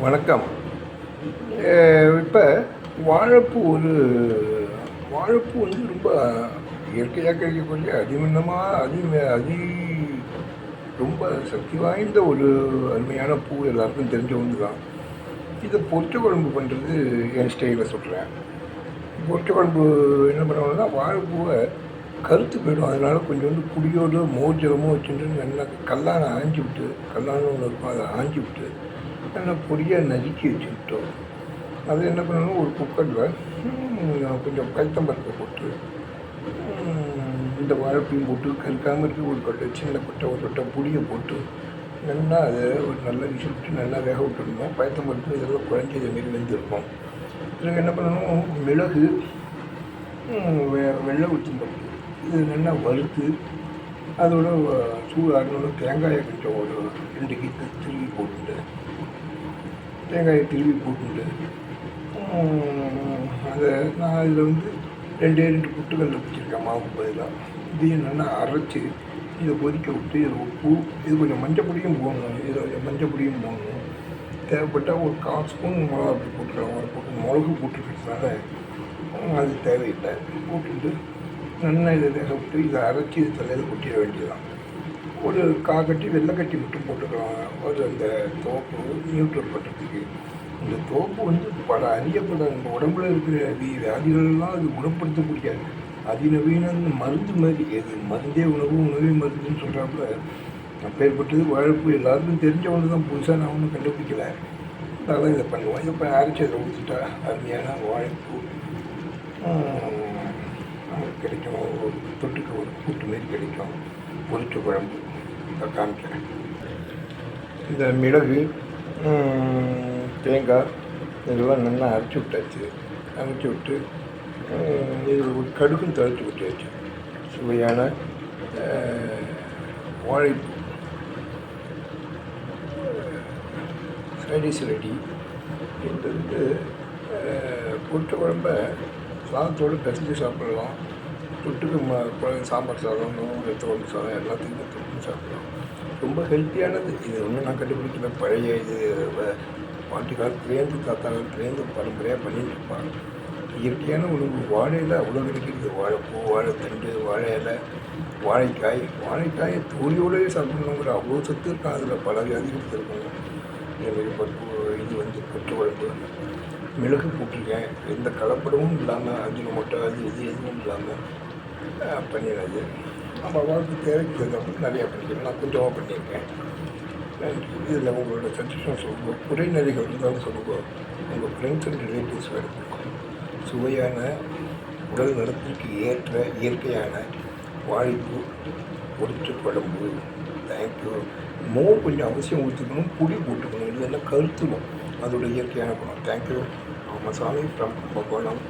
வணக்கம். இப்போ வாழைப்பூ ஒரு வாழைப்பூ வந்து ரொம்ப இயற்கையாக கிடைக்கக்கூடிய அதிமன்னமாக அதி அதி ரொம்ப சக்தி வாய்ந்த ஒரு அருமையான பூ எல்லாருக்கும் தெரிஞ்ச ஒன்று தான் இதை பொரிச்ச குழம்பு பண்ணுறது என் ஸ்டைலில் சொல்கிறேன் பொரிச்ச குழம்பு என்ன பண்ணுவாங்கன்னா வாழைப்பூவை கருத்து போயிடும். அதனால் கொஞ்சோண்டு புளியோடு மோர் ஜலமோ வச்சுட்டு நல்லா கல்லான ஆஞ்சி விட்டு கல்லான ஒன்று இருக்கும் அதை ஆஞ்சி விட்டு நல்லா பொடியாக நறுக்கி வச்சுக்கிட்டோம். அது என்ன பண்ணணும்? ஒரு குக்கரில் கொஞ்சம் கைத்தம்பருப்பை போட்டு இந்த வாழைப்பையும் போட்டு கருக்காமல் இருக்க ஒரு கொட்டை சின்ன கொட்டை ஒரு கொட்டை புளியை போட்டு நல்லா அதை ஒரு நல்ல விசில் விட்டு நல்லா வேக விட்டுருந்தோம் பயத்தம்பருக்கு இதெல்லாம் குழஞ்சி இதை மாரி வெந்திருக்கும் இதில் என்ன பண்ணணும்? மிளகு வெ- வெள்ளை உளுத்தம்பருப்பு. இது நல்லா வறுத்து அதோட சூடு ஆடணும் தேங்காயை கொஞ்சம் ஒரு ரெண்டு கீத்து திருவி போட்டுட்டு தேங்காயை திருவி போட்டுட்டு அதை நான் இதில் வந்து ரெண்டே ரெண்டு புட்டுக்கல்ல வச்சுருக்கேன் மாவு பதிலாக இதையும் நல்லா அரைச்சி இதை கொதிக்க விட்டு இதில் உப்பு இது கொஞ்சம் மஞ்சள் பொடியும் போடணும் இதில் கொஞ்சம் மஞ்சள் பொடியும் போடணும். தேவைப்பட்டால் ஒரு கால் ஸ்பூன் மிளகா அப்படி போட்டுக்கலாம் ஒரு போட்டு மிளகு போட்டுக்கிறதுனால அது தேவையில்லை. போட்டுட்டு நல்லா இதை வேக விட்டு இதை அரைச்சி இது தலையில் கொட்டிட வேண்டியதான் ஒரு காக்கட்டி வெள்ளைக்கட்டி மட்டும் போட்டுக்கலாம். ஒரு அந்த தோப்பு நியூட்ரல் பண்ணுறதுக்கு இந்த தோப்பு வந்து பல அறியப்பட நம்ம உடம்புல இருக்கிற வி வியாதிகளெல்லாம் அது குணப்படுத்தக்கூடிய அதிநவீன மருந்து மாதிரி எது மருந்தே உணவு உணவே மருந்துன்னு சொல்கிறாப்புல அப்பேற்பட்டது வாழைப்பூ எல்லாருக்கும் தெரிஞ்ச ஒன்று தான் புதுசாக நான் ஒன்றும் கண்டுபிடிக்கல. அதெல்லாம் இதை பண்ணுவோம். இதை இப்போ அரைச்சி அதை ஊற்றிட்டா அருமையான வாழைப்பூ கிடைக்கும். ஒரு தொட்டுக்கு கூட்டு மாரி கிடைக்கும் பொரிச்ச குழம்பு. இதை காமிக்கிறேன். இந்த மிளகு தேங்காய் இதெல்லாம் நல்லா அரைச்சி விட்டாச்சு. அரைச்சி விட்டு இது ஒரு கடுகும் தழைச்சி விட்டாச்சு. சுவையான வாழை வாழைப்பூ. Side dish ready. இது வந்து பொரிச்ச குழம்ப சாதத்தோடு பிசைஞ்சு சாப்பிடலாம். தொட்டுக்கு ம சாம்பார் சாதம் ரத்த குழம்பு சாதம் எல்லாத்துக்கும் தொட்டு சாப்பிடலாம் ரொம்ப ஹெல்த்தியானது இது ஒன்றும் நான் கண்டுபிடிக்கல. பழைய இது வ- பாட்டி காலத்துலேருந்து தாத்தா காலத்துலேருந்து பரம்பரையாக பண்ணிட்டு இருப்பாங்க. இயற்கையான உணவு. வாழையில் அவ்வளோ கிடைக்கிறது. வாழைப்பூ வாழைத்தண்டு வாழை இலை வாழைக்காய். வாழைக்காயை தோலியோடவே சாப்பிடணுங்கிற அவ்வளோ சத்து இருக்கும் அதில் பல வியாதிகள் இருக்கணும் இதேமாரி பருப்பு இது வந்து கொட்டு குழம்பு மிளகு போட்டிருக்கேன் எந்த கலப்படமும் இல்லாமல் அஜினமோட்டோ அது இது எதுவும் இல்லாமல் பண்ணிடுறது நம்ம வாழ்க்கை தேவைக்கு தகுந்தப்ப நிறையா பண்ணிக்கிறேன் நான் கொஞ்சமாக பண்ணியிருக்கேன். இதில் உங்களோட சஜஷன்ஸ் உங்கள் குறைநிலைகள் இருந்தாலும் சொல்லுங்க. உங்கள் ஃப்ரெண்ட்ஸ் அண்ட் ரிலேட்டிவ்ஸ் வேறு சுவையான உடல் நலத்திற்கு ஏற்ற இயற்கையான வாழைப்பூ பொரிச்ச குழம்பு. தேங்க்யூ மோர் கொஞ்சம் அவசியம் ஊற்றிக்கணும் புளி போட்டுக்கணும். இல்லைன்னா கருத்துடும் அதோட இயற்கையான குணம். Thank you Ramasamy from Kumbakonam